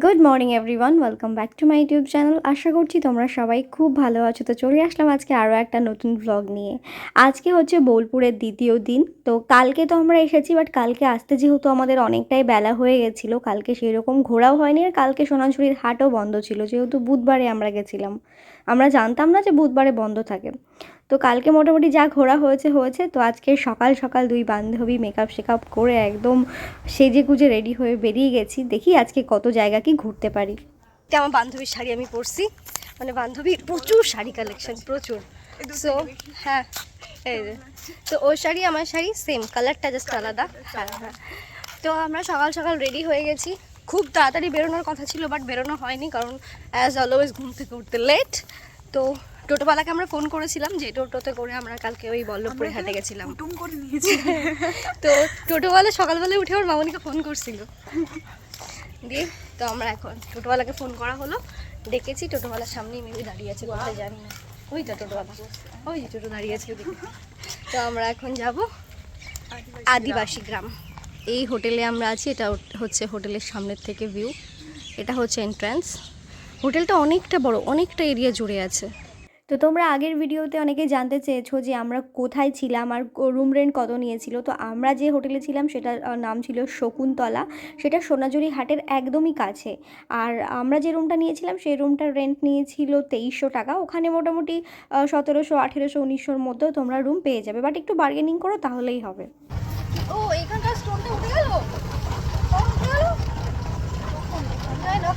Good morning everyone welcome back to my YouTube channel আশা করছি তোমরা সবাই খুব ভালো আছো। তো চলে আসলাম আজকে আরও একটা নতুন ব্লগ নিয়ে। আজকে হচ্ছে বোলপুরের দ্বিতীয় দিন। তো কালকে তো আমরা এসেছি বাট কালকে আসতে যেহেতু আমাদের অনেকটাই বেলা হয়ে গেছিল, কালকে সেরকম ঘোরাও হয়নি, আর কালকে সোনাঝুরির হাটও বন্ধ ছিল, যেহেতু বুধবারে আমরা গেছিলাম। আমরা জানতাম না যে বুধবারে বন্ধ থাকে। তো কালকে মোটামুটি যা ঘোরা হয়েছে হয়েছে। তো আজকে সকাল সকাল দুই বান্ধবী মেকআপ শেকআপ করে একদম সেজে গুজে রেডি হয়ে বেরিয়ে গেছি। দেখি আজকে কত জায়গা কি ঘুরতে পারি। আমার বান্ধবীর শাড়ি আমি পরছি। মানে বান্ধবীর প্রচুর শাড়ি কালেকশন প্রচুর। সো হ্যাঁ এই তো ওর শাড়ি, আমার শাড়ি সেম কালারটা জাস্ট আলাদা। হ্যাঁ হ্যাঁ। তো আমরা সকাল সকাল রেডি হয়ে গেছি। খুব তাড়াতাড়ি বেরোনোর কথা ছিল বাট বেরোনো হয়নি কারণ অ্যাজ অলওয়েজ ঘুম থেকে উঠতে লেট তো টোটোওয়ালাকে আমরা ফোন করেছিলাম যে টোটোতে করে আমরা কালকে ওই বল্লভপুরে হাটে গেছিলাম। করে নিয়েছি। তো টোটোওয়ালা সকালবেলা উঠে ওর মামনিকে ফোন করছিল। দিয়ে তো আমরা এখন টোটোওয়ালাকে ফোন করা হলো। ডেকেছি টোটোওয়ালার সামনেই মেবি দাঁড়িয়ে আছে কোথায় জানি না। ওই তো টোটোওয়ালা। ওই যে টোটো দাঁড়িয়ে আছে ওদিকে। তো আমরা এখন যাব আদিবাসী গ্রাম। এই হোটেলে আমরা আছি, এটা হচ্ছে হোটেলের সামনের থেকে ভিউ এটা হচ্ছে এন্ট্রান্স হোটেলটা অনেকটা বড়, অনেকটা এরিয়া জুড়ে আছে। তো তোমরা আগের ভিডিওতে অনেকে জানতে চেয়েছো যে আমরা কোথায় ছিলাম আর রুম রেন্ট কত নিয়েছিল। তো আমরা যে হোটেলে ছিলাম সেটার নাম ছিল শকুন্তলা। সেটা সোনাঝুরি হাটের একদমই কাছে। আর আমরা যে রুমটা নিয়েছিলাম সেই রুমটার রেন্ট নিয়েছিল তেইশশো টাকা। ওখানে মোটামুটি সতেরোশো, আঠেরোশো, উনিশশোর মধ্যেও তোমরা রুম পেয়ে যাবে। বাট একটু বার্গেনিং করো তাহলেই হবে। ও এখানকার স্টোনটা উঠে গেল? উঠে গেল?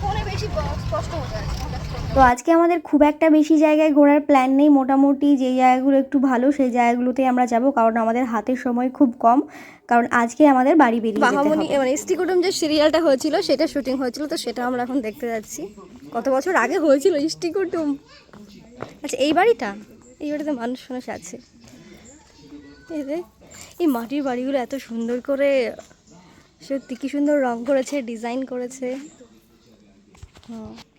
ফোনে বেশি স্পষ্ট হয়ে তো আজকে আমাদের খুব একটা বেশি জায়গায় ঘোরার প্ল্যান নেই। মোটামুটি যে জায়গাগুলো একটু ভালো সেই জায়গাগুলোতে আমরা যাব। কারণ আমাদের হাতের সময় খুব কম। কারণ আজকে আমাদের বাড়ি বেরিয়ে বাহামণি মানে ইস্টিকুটুম যে সিরিয়ালটা হয়েছিল সেটা শুটিং হয়েছিল তো সেটা আমরা এখন দেখতে যাচ্ছি। কত বছর আগে হয়েছিল ইষ্টি কুটুম আচ্ছা এই বাড়িটা? এই বাড়িতে মানুষ মানুষ আছে। এই যে এই মাটির বাড়িগুলো এত সুন্দর করে, সত্যি কি সুন্দর রং করেছে ডিজাইন করেছে।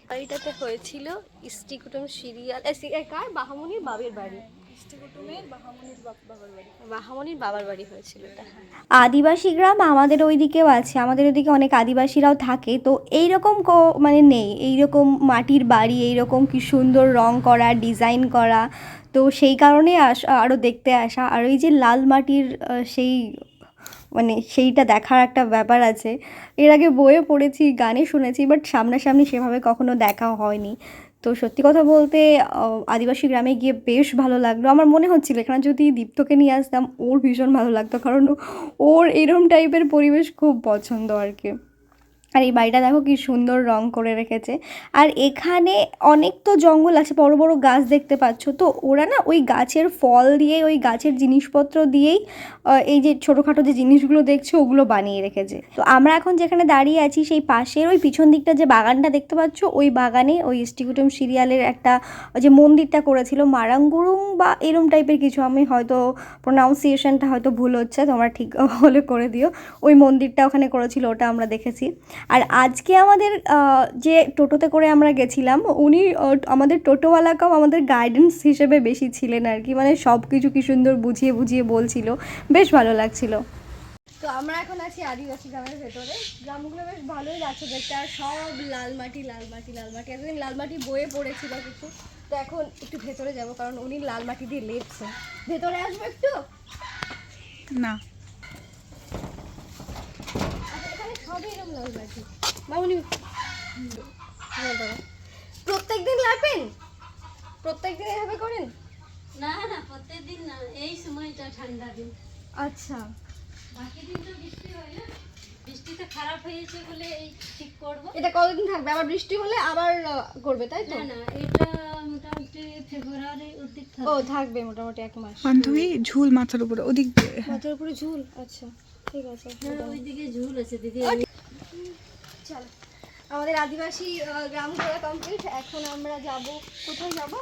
বাড়িটাতে হয়েছিল ইষ্টি কুটুম সিরিয়াল কার? বাহামণির বাবের বাড়ি। আদিবাসী গ্রাম আমাদের ওইদিকেও আছে, আমাদের ওইদিকে অনেক আদিবাসীরাও থাকে, তো এই রকম কো- মানে নেই এই রকম মাটির বাড়ি এই রকম কি সুন্দর রং করা ডিজাইন করা তো সেই কারণে আস আরও দেখতে আসা। আর ওই যে লাল মাটির সেই মানে সেইটা দেখার একটা ব্যাপার আছে। এর আগে বইয়ে পড়েছি, গানে শুনেছি বাট সামনাসামনি সেভাবে কখনো দেখা হয়নি। তো সত্যি কথা বলতে আদিবাসী গ্রামে গিয়ে বেশ ভালো লাগল। আমার মনে হচ্ছিল এখানে যদি দীপ্তকে নিয়ে আসতাম, ওর ভীষণ ভালো লাগতো, কারণ ওর এরম টাইপের পরিবেশ খুব পছন্দ আর কি। আর এই বাড়িটা দেখো কি সুন্দর রং করে রেখেছে। আর এখানে অনেক তো জঙ্গল আছে, বড় বড় গাছ দেখতে পাচ্ছ। তো ওরা না ওই গাছের ফল দিয়ে, ওই গাছের জিনিসপত্র দিয়েই এই যে ছোটোখাটো যে জিনিসগুলো দেখছ ওগুলো বানিয়ে রেখেছে। তো আমরা এখন যেখানে দাঁড়িয়ে আছি সেই পাশের ওই পিছন দিকটা যে বাগানটা দেখতে পাচ্ছ, ওই বাগানে ওই ইস্টিকুটুম সিরিয়ালের একটা যে মন্দিরটা করেছিল, মারাঙ্গুরুং বা এরম টাইপের কিছু, আমি হয়তো প্রোনাউন্সিয়েশনটা হয়তো ভুল হচ্ছে, তোমরা ঠিক হলে করে দিও। ওই মন্দিরটা ওখানে করেছিল, ওটা আমরা দেখেছি। আর আজকে আমাদের যে টোটোতে করে আমরা গেছিলাম উনি আমাদের টোটোওয়ালাকেও আমাদের গাইডেন্স হিসেবে বেশি ছিলেন আর কি। মানে সব কিছু কি সুন্দর বুঝিয়ে বুঝিয়ে বলছিল। বেশ ভালো লাগছিল। তো আমরা এখন আছি আদিবাসী গ্রামের ভেতরে। গ্রামগুলো বেশ ভালোই লাগছে দেখতে। আর সব লাল মাটি লাল মাটি লাল মাটি। এতদিন লাল মাটি বয়ে পড়েছিল কিছু। তো এখন একটু ভেতরে যাব কারণ উনি লাল মাটি দিয়ে লেপছে। ভেতরে আসব একটু? না আচ্ছা এখানে সবই এরকম লাল মাটি মামুনি প্রত্যেক দিন লাপেন প্রত্যেক দিন এভাবে করেন? না না প্রত্যেকদিন না এই সময়টা ঠান্ডা দিন। আচ্ছা। বাকি দিন তো বৃষ্টি হয় না। খারাপ হয়েছে বলে এই ঠিক করব। এটা কতদিন থাকবে? আবার বৃষ্টি হলে আবার করবে তাই তো? না না এটা মোটামুটি ফেব্রুয়ারি ও থাকবে মোটামুটি এক মাস। বান্ধবী ঝুল মাথার উপরে ওদিক দিয়ে। মাথার উপরে ঝুল? আচ্ছা ঠিক আছে। হ্যাঁ ওইদিকে ঝুল আছে দিদি। চলো। আমাদের আদিবাসী গ্রাম ঘোরা কমপ্লিট এখন আমরা যাব কোথায় যাব?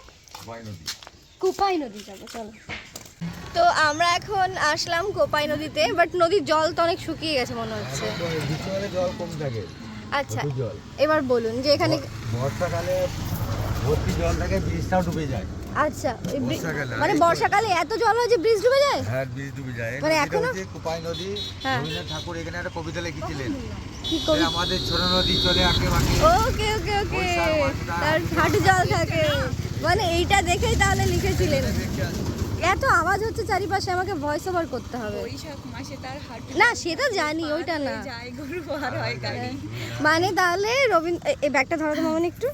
কুপাই নদী। যাব চলো। তো আমরা এখন আসলাম কোপাই নদীতে বাট নদীর জল তো অনেক শুকিয়ে গেছে মনে হচ্ছে। জল কম থাকে। আচ্ছা এবার বলুন যে এখানে বর্ষাকালে ভর্তি জল থাকে ব্রিজটাও ডুবে যায়। আচ্ছা। মানে বর্ষাকালে এত জল হয় যে ব্রিজ ডুবে যায়? হ্যাঁ ব্রিজ ডুবে যায়। মানে এখনও? কুপাই নদী। হ্যাঁ। রবীন্দ্রনাথ ঠাকুর এখানে একটা কবিতা লিখেছিলেন। আমাদের ছোট নদী চলে আঁকে ওকে ওকে ওকে। তার হাঁটু জল থাকে। মানে এইটা দেখেই তাহলে লিখেছিলেন। এত আওয়াজ হচ্ছে চারিপাশে আমাকে ভয়েস ওভার করতে হবে। বৈশাখ মাসে তার হাট না সেটা জানি ওইটা না। যায় গরু পার হয় গাড়ি। মানে তাহলে রবীন্দ্র এই ব্যাগটা ধরো তো মামন একটু।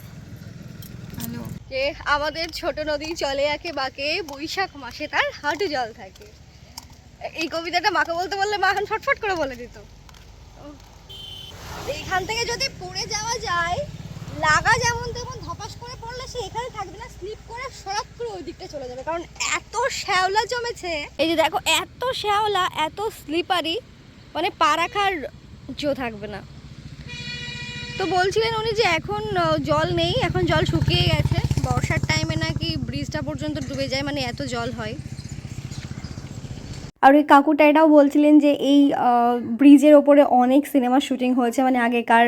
হ্যালো। যে আমাদের ছোট নদী চলে একে বাকে বৈশাখ মাসে তার হাঁটু জল থাকে। এই কবিতাটা মাকে বলতে বললে মা এখন ফটফট করে বলে দিত। এইখান থেকে যদি পড়ে যাওয়া যায়, লাগা যেমন তেমন ধপাস করে পড়লে সে এখানে থাকবে না, স্লিপ করে সরাত করে ওই দিকটা চলে যাবে। কারণ এত শ্যাওলা জমেছে, এই যে দেখো, এত শ্যাওলা, এত স্লিপারি মানে পা রাখার জো থাকবে না। তো বলছিলেন উনি যে এখন জল নেই, এখন জল শুকিয়ে গেছে। বর্ষার টাইমে নাকি ব্রিজটা পর্যন্ত ডুবে যায় মানে এত জল হয়। আর ওই কাকুটা এটাও বলছিলেন যে এই ব্রিজের ওপরে অনেক সিনেমার শুটিং হয়েছে মানে আগেকার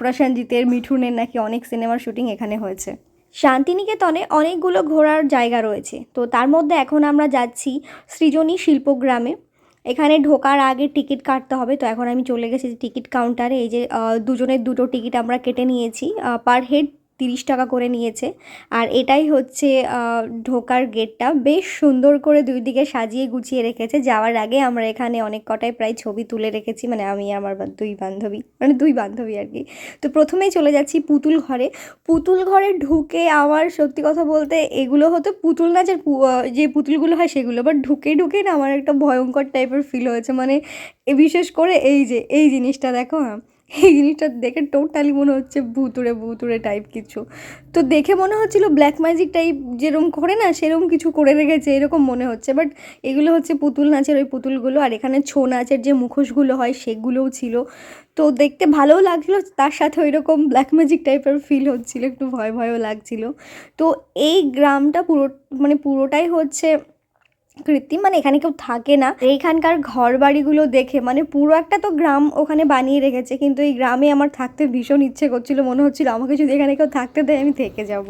প্রসেনজিতের, মিঠুনের নাকি অনেক সিনেমার শুটিং এখানে হয়েছে। শান্তিনিকেতনে অনেকগুলো ঘোরার জায়গা রয়েছে, তো তার মধ্যে এখন আমরা যাচ্ছি সৃজনী শিল্পগ্রামে। এখানে ঢোকার আগে টিকিট কাটতে হবে, তো এখন আমি চলে গেছি টিকিট কাউন্টারে, এই যে দুজনের দুটো টিকিট আমরা কেটে নিয়েছি পার হেড তিরিশ টাকা করে নিয়েছে। আর এটাই হচ্ছে ঢোকার গেটটা। বেশ সুন্দর করে দুই দিকে সাজিয়ে গুছিয়ে রেখেছে। যাওয়ার আগে আমরা এখানে অনেক কটাই প্রায় ছবি তুলে রেখেছি। মানে আমি, আমার দুই বান্ধবী। মানে দুই বান্ধবী আর কি। তো প্রথমেই চলে যাচ্ছি পুতুল ঘরে। পুতুল ঘরে ঢুকে আমার, সত্যি কথা বলতে, এগুলো হতো পুতুল নাচের যে পুতুলগুলো হয় সেগুলো। বাট ঢুকে ঢুকে না আমার একটা ভয়ঙ্কর টাইপের ফিল হয়েছে। মানে বিশেষ করে এই যে, এই জিনিসটা দেখো হ্যাঁ। এই জিনিসটা দেখে টোটালি মনে হচ্ছে ভুতুড়ে ভুতুড়ে টাইপ কিছু। তো দেখে মনে হচ্ছিল ব্ল্যাক ম্যাজিক টাইপ যেরকম করে না সেরকম কিছু করে রেখেছে, এরকম মনে হচ্ছে। বাট এগুলো হচ্ছে পুতুল নাচের ওই পুতুলগুলো, আর এখানে ছৌ নাচের যে মুখোশগুলো হয়, সেগুলোও ছিল। তো দেখতে ভালোও লাগছিল, তার সাথে ওই রকম ব্ল্যাক ম্যাজিক টাইপের ফিল হচ্ছিল, একটু ভয় ভয়ও লাগছিল। তো এই গ্রামটা পুরো মানে পুরোটাই হচ্ছে কৃত্রিম মানে এখানে কেউ থাকে না। এইখানকার ঘর বাড়িগুলো দেখে মানে পুরো একটা তো গ্রাম ওখানে বানিয়ে রেখেছে, কিন্তু এই গ্রামে আমার থাকতে ভীষণ ইচ্ছে করছিল। মনে হচ্ছিল আমাকে যদি এখানে কেউ থাকতে দেয়, আমি থেকে যাব।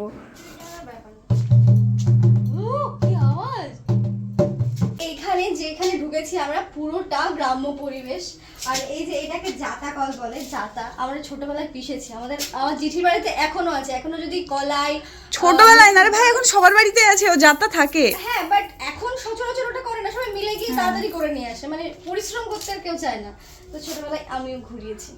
যেখানে ঢুকেছি আমরা পুরোটা গ্রাম্য পরিবেশ। আর এই যে এটাকে জাতা কল বলে জাতা আমরা ছোটবেলায় পিষেছি। আমাদের আমার জিঠির বাড়িতে এখনও আছে। এখনও যদি কলাই ছোটবেলায় না রে ভাই এখন সবার বাড়িতে আছে ও জাতা থাকে। হ্যাঁ বাট এখন সচরাচর ওটা করে না সবাই মিলে গিয়ে তাড়াতাড়ি করে নিয়ে আসে। মানে পরিশ্রম করতে আর কেউ চায় না। তো ছোটবেলায় আমিও ঘুরিয়েছি।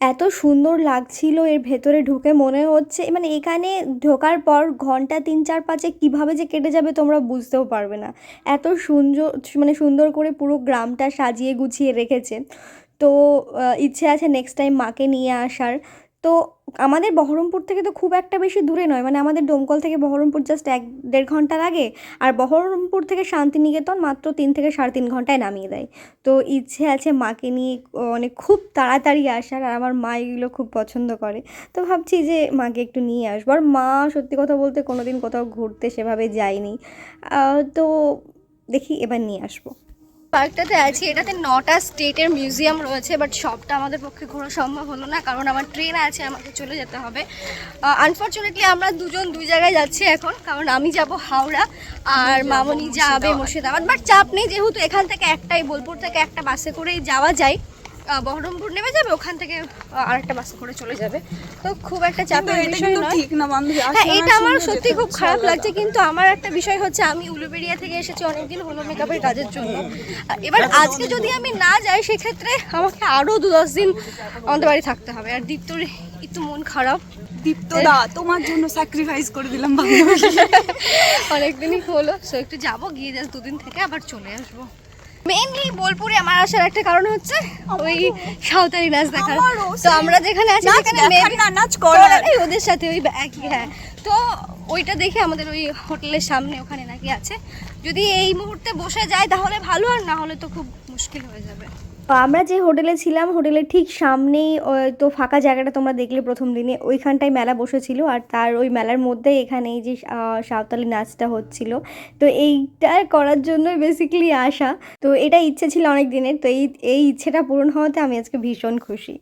এত সুন্দর লাগছিল এর ভেতরে ঢুকে, মনে হচ্ছে মানে এখানে ঢোকার পর ঘণ্টা তিন চার পাঁচে কীভাবে যে কেটে যাবে তোমরা বুঝতেও পারবে না। এত সুন্দর মানে সুন্দর করে পুরো গ্রামটা সাজিয়ে গুছিয়ে রেখেছে। তো ইচ্ছে আছে নেক্সট টাইম মাকে নিয়ে আসার। তো আমাদের বহরমপুর থেকে তো খুব একটা বেশি দূরে নয় মানে আমাদের ডোমকল থেকে বহরমপুর জাস্ট এক, দেড় ঘণ্টা লাগে আর বহরমপুর থেকে শান্তিনিকেতন মাত্র তিন থেকে সাড়ে তিন ঘন্টায় নামিয়ে দেয়। তো ইচ্ছে আছে মাকে নিয়ে মানে খুব তাড়াতাড়ি আসার, আর আমার মা এগুলো খুব পছন্দ করে। তো ভাবছি যে মাকে একটু নিয়ে আসব। আর মা সত্যি কথা বলতে কোনো দিন কোথাও ঘুরতে সেভাবে যায়নি। তো দেখি এবার নিয়ে আসব। পার্কটাতে আছি। এটাতে নটা স্টেটের মিউজিয়াম রয়েছে বাট সবটা আমাদের পক্ষে ঘোরা সম্ভব হলো না কারণ আমার ট্রেন আছে আমাকে চলে যেতে হবে। আনফর্চুনেটলি আমরা দুজন দুই জায়গায় যাচ্ছি এখন কারণ আমি যাব হাওড়া আর মামনি যাবে মুর্শিদাবাদ। বাট চাপ নেই যেহেতু এখান থেকে একটাই বোলপুর থেকে একটা বাসে করেই যাওয়া যায়। বহরমপুর নেমে যাবে ওখান থেকে আরেকটা বাসে করে চলে যাবে। তো খুব একটা চাপের বিষয় নয়। ঠিক না বান্ধবী হ্যাঁ এটা আমার সত্যি খুব খারাপ লাগছে কিন্তু আমার একটা বিষয় হচ্ছে আমি উলুবেড়িয়া থেকে এসেছি অনেকদিন হলো মেকআপের কাজের জন্য। এবার আজকে যদি আমি না যাই সেক্ষেত্রে আমাকে আরও দু দশ দিন আমাদের বাড়ি থাকতে হবে। আর দীপ্তর একটু মন খারাপ। দীপ্ত দা তোমার জন্য স্যাক্রিফাইস করে দিলাম অনেকদিনই হলো সো একটু যাব গিয়ে জাস্ট দুদিন থেকে আবার চলে আসব। মেইনলি বোলপুরে আমার আসার একটা কারণ হচ্ছে ওই সাঁওতালি নাচ দেখার। তো আমরা যেখানে আছি সেখানে না, নাচ করার। ওদের সাথে ওই একই হ্যাঁ। তো ওইটা দেখে আমাদের ওই হোটেলের সামনে ওখানে নাকি আছে। যদি এই মুহূর্তে বসে যায় তাহলে ভালো আর না হলে তো খুব মুশকিল হয়ে যাবে। আমরা যে হোটেলে ছিলাম, হোটেলের ঠিক সামনেই তো ফাঁকা জায়গাটা তোমরা দেখলে প্রথম দিনে। ওইখানটায় মেলা বসেছিল আর তার ওই মেলার মধ্যেই এখানে এই যে সাঁওতালি নাচটা হচ্ছিল। তো এইটা করার জন্য বেসিক্যালি আসা। তো এটা ইচ্ছে ছিল অনেক দিনের তো এই এই ইচ্ছেটা পূরণ হওয়াতে আমি আজকে ভীষণ খুশি।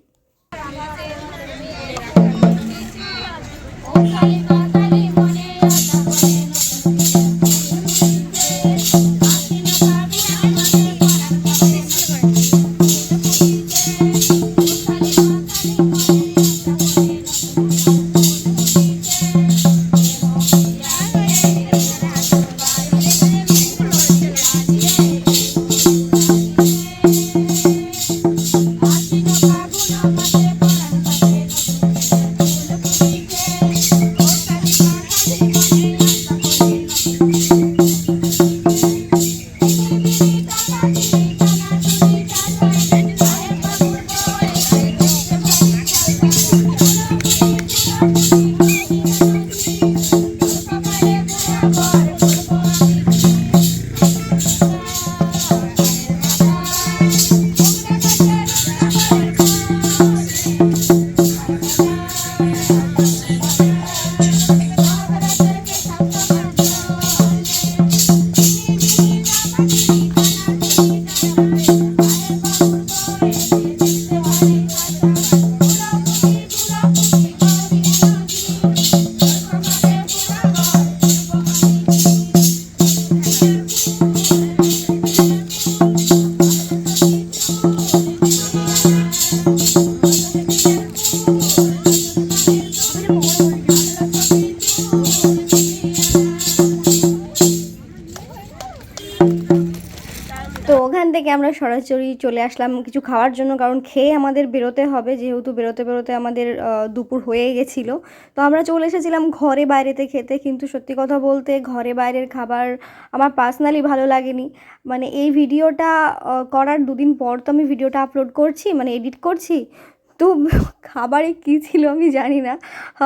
সরাসরি চলে আসলাম কিছু খাওয়ার জন্য, কারণ খেয়ে আমাদের বেরোতে হবে, যেহেতু বেরোতে বেরোতে আমাদের দুপুর হয়ে গেছিল। তো আমরা চলে এসেছিলাম ঘরে বাইরেতে খেতে, কিন্তু সত্যি কথা বলতে ঘরে বাইরের খাবার আমার পার্সোনালি ভালো লাগেনি। মানে এই ভিডিওটা করার দুদিন পর তো আমি ভিডিওটা আপলোড করছি মানে এডিট করছি। তো খাবারে কী ছিল আমি জানি না।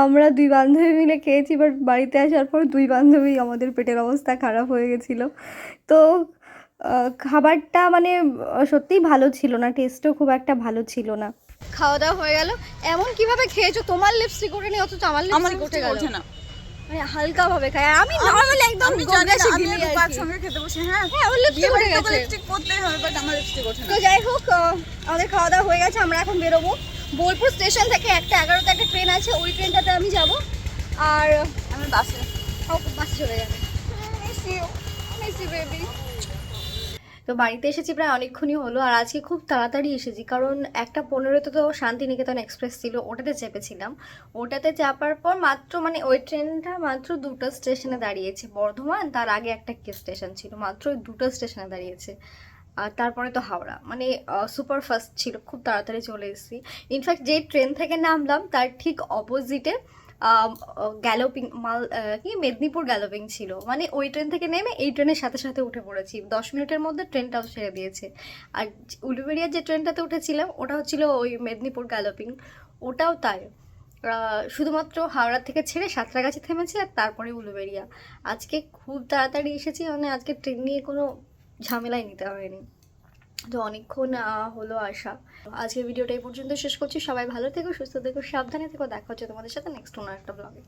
আমরা দুই বান্ধবী মিলে খেয়েছি বাট বাড়িতে আসার পর দুই বান্ধবী আমাদের পেটের অবস্থা খারাপ হয়ে গেছিল। তো খাবারটা মানে সত্যিই ভালো ছিল না টেস্টও খুব একটা ভালো ছিল না। খাওয়া দাওয়া হয়ে গেল। এমন কীভাবে খেয়েছো? তোমার লিপস্টিক ওঠে নি অথচ আমার লিপস্টিক উঠে গেল। না। মানে হালকা ভাবে খাই আর আমি নরমালি একদম আমি জানি না, আমি রূপার সঙ্গে খেতে বসে হ্যাঁ? হ্যাঁ আমার লিপস্টিক উঠে গেছে। লিপস্টিক পরতেই হবে বাট আমার লিপস্টিক ওঠে তো যাই হোক আমাদের খাওয়া দাওয়া হয়ে গেছে আমরা এখন বেরোবো। বোলপুর স্টেশন থেকে একটা এগারোতে একটা ট্রেন আছে ওই ট্রেনটাতে আমি যাব। আর আমি বাসে ও বাসে চলে যাবে। Miss you miss you baby তো বাড়িতে এসেছি প্রায় অনেকক্ষণই হলো আর আজকে খুব তাড়াতাড়ি এসেছি। কারণ একটা পনেরোতে তো শান্তিনিকেতন এক্সপ্রেস ছিল, ওটাতে চেপেছিলাম। ওটাতে চাপার পর মাত্র মানে ওই ট্রেনটা মাত্র দুটো স্টেশনে দাঁড়িয়েছে। বর্ধমান, তার আগে একটা কি স্টেশন ছিল, মাত্র ওই দুটো স্টেশনে দাঁড়িয়েছে। আর তারপরে তো হাওড়া। মানে সুপার ফাস্ট ছিল, খুব তাড়াতাড়ি চলে এসেছি। ইনফ্যাক্ট যেই ট্রেন থেকে নামলাম, তার ঠিক অপোজিটে গ্যালোপিং মাল কি, মেদিনীপুর গ্যালোপিং ছিল। মানে ওই ট্রেন থেকে নেমে এই ট্রেনের সাথে সাথে উঠে পড়েছি। দশ মিনিটের মধ্যে ট্রেনটাও ছেড়ে দিয়েছে। আর উলুবেড়িয়ার যে ট্রেনটাতে উঠেছিলাম, ওটা হচ্ছিল ওই মেদিনীপুর গ্যালোপিং ওটাও তাই। শুধুমাত্র হাওড়া থেকে ছেড়ে সাঁতরাগাছি থেমেছে আর তারপরে উলুবেড়িয়া। আজকে খুব তাড়াতাড়ি এসেছি মানে আজকে ট্রেন নিয়ে কোনো ঝামেলাই নিতে হয়নি। তো অনেকক্ষণ হলো আসা আজকের ভিডিওটা এই পর্যন্ত শেষ করছি। সবাই ভালো থেকো, সুস্থ থেকো, সাবধানে থেকো। দেখা হচ্ছে তোমাদের সাথে নেক্সট কোনো একটা ব্লগে